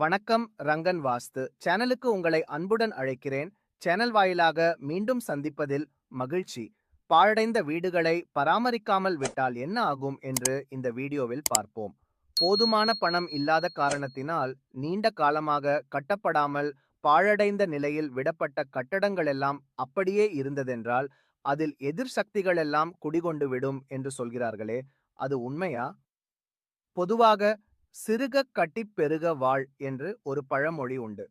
வணக்கம் ரங்கன் வாஸ்து. சேனலுக்கு உங்களை அன்புடன் அழைக்கிறேன். சேனல் வாயிலாக மீண்டும் சந்திப்பதில் மகிழ்ச்சி. பாழடைந்த வீடுகளை பராமரிக்காமல் விட்டால் என்ன ஆகும் என்று இந்த வீடியோவில் பார்ப்போம். போதுமான பணம் இல்லாத காரணத்தினால் நீண்ட காலமாக கட்டப்படாமல் பாழடைந்த நிலையில் விடப்பட்ட கட்டடங்களெல்லாம் அப்படியே இருந்ததென்றால் அதில் எதிர் சக்திகளெல்லாம் குடிகொண்டு விடும் என்று சொல்கிறார்களே அது உண்மையா? பொதுவாக சிறுக கட்டிப் பெருக வாழ் என்று ஒரு பழமொழி உண்டு.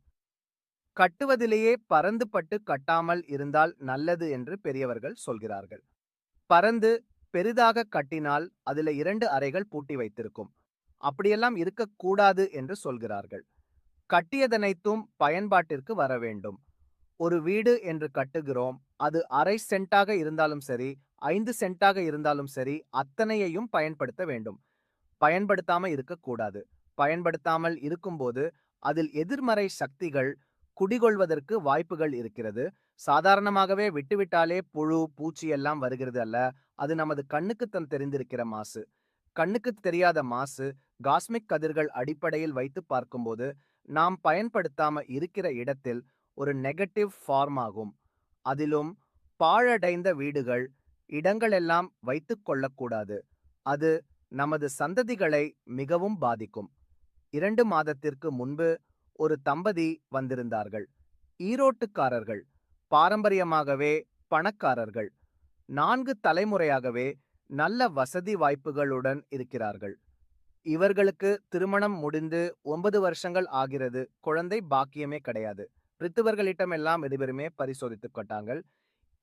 கட்டுவதிலேயே பறந்துபட்டு கட்டாமல் இருந்தால் நல்லது என்று பெரியவர்கள் சொல்கிறார்கள். பறந்து பெரிதாக கட்டினால் அதில் இரண்டு அறைகள் பூட்டி வைத்திருக்கும். அப்படியெல்லாம் இருக்கக்கூடாது என்று சொல்கிறார்கள். கட்டியதனைத்தும் பயன்பாட்டிற்கு வர வேண்டும். ஒரு வீடு என்று கட்டுகிறோம் அது அரை சென்ட்டாக இருந்தாலும் சரி ஐந்து சென்ட்டாக இருந்தாலும் சரி அத்தனையையும் பயன்படுத்த வேண்டும். பயன்படுத்தாம இருக்கக்கூடாது. பயன்படுத்தாமல் இருக்கும்போது அதில் எதிர்மறை சக்திகள் குடிகொள்வதற்கு வாய்ப்புகள் இருக்கிறது. சாதாரணமாகவே விட்டுவிட்டாலே புழு பூச்சி எல்லாம் வருகிறது அல்ல. அது நமது கண்ணுக்கு தன் தெரிந்திருக்கிற மாசு. கண்ணுக்கு தெரியாத மாசு காஸ்மிக் கதிர்கள் அடிப்படையில் வைத்து பார்க்கும்போது நாம் பயன்படுத்தாம இருக்கிற இடத்தில் ஒரு நெகட்டிவ் ஃபார்ம் ஆகும். அதிலும் பாழடைந்த வீடுகள் இடங்களெல்லாம் வைத்துக் கொள்ளக்கூடாது. அது நமது சந்ததிகளை மிகவும் பாதிக்கும். இரண்டு மாதத்திற்கு முன்பு ஒரு தம்பதி வந்திருந்தார்கள். ஈரோட்டுக்காரர்கள் பாரம்பரியமாகவே பணக்காரர்கள். நான்கு தலைமுறையாகவே நல்ல வசதி வாய்ப்புகளுடன் இருக்கிறார்கள். இவர்களுக்கு திருமணம் முடிந்து ஒன்பது வருஷங்கள் ஆகிறது. குழந்தை பாக்கியமே கிடையாது. ரித்துவர்களிடமெல்லாம் இருவருமே பரிசோதித்துக் கொண்டாங்கள்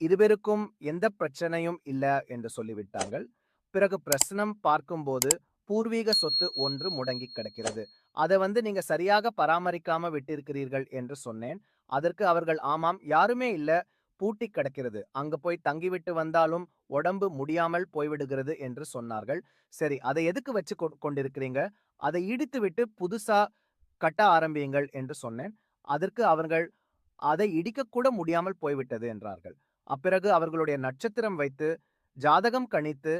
இருவருக்கும் எந்த பிரச்சனையும் இல்லை என்று சொல்லிவிட்டார்கள். பிறகு பிரசனம் பார்க்கும்போது பூர்வீக சொத்து ஒன்று முடங்கி கிடக்கிறது. அதை வந்து நீங்க சரியாக பராமரிக்காம விட்டிருக்கிறீர்கள் என்று சொன்னேன். அதற்கு அவர்கள் ஆமாம் யாருமே இல்ல பூட்டி கிடக்கிறது. அங்க போய் தங்கிவிட்டு வந்தாலும் உடம்பு முடியாமல் போய்விடுகிறது என்று சொன்னார்கள். சரி அதை எதுக்கு வச்சு கொண்டிருக்கிறீங்க? அதை இடித்து விட்டு புதுசா கட்ட ஆரம்பியுங்கள் என்று சொன்னேன். அதற்கு அவர்கள் அதை இடிக்கக்கூட முடியாமல் போய்விட்டது என்றார்கள். அப்பிறகு அவர்களுடைய நட்சத்திரம் வைத்து ஜாதகம் கணித்து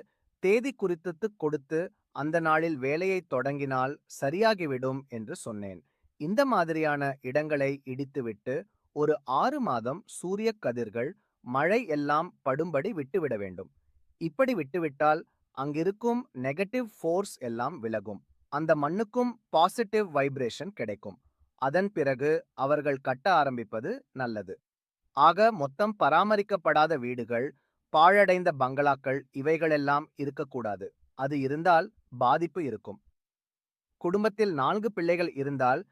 தேதி குறித்து கொடுத்து அந்த நாளில் வேலையை தொடங்கினால் சரியாகிவிடும் என்று சொன்னேன். இந்த மாதிரியான இடங்களை இடித்துவிட்டு ஒரு ஆறு மாதம் சூரிய கதிர்கள் மழை எல்லாம் படும்படி விட்டுவிட வேண்டும். இப்படி விட்டுவிட்டால் அங்கிருக்கும் நெகட்டிவ் ஃபோர்ஸ் எல்லாம் விலகும். அந்த மண்ணுக்கும் பாசிட்டிவ் வைப்ரேஷன் கிடைக்கும். அதன் பிறகு அவர்கள் கட்ட ஆரம்பிப்பது நல்லது. ஆக மொத்தம் பராமரிக்கப்படாத வீடுகள் பாழடைந்த பங்களாக்கள் இவைகளெல்லாம் இருக்கக்கூடாது. அது இருந்தால் பாதிப்பு இருக்கும். குடும்பத்தில் நான்கு பிள்ளைகள் இருந்தால்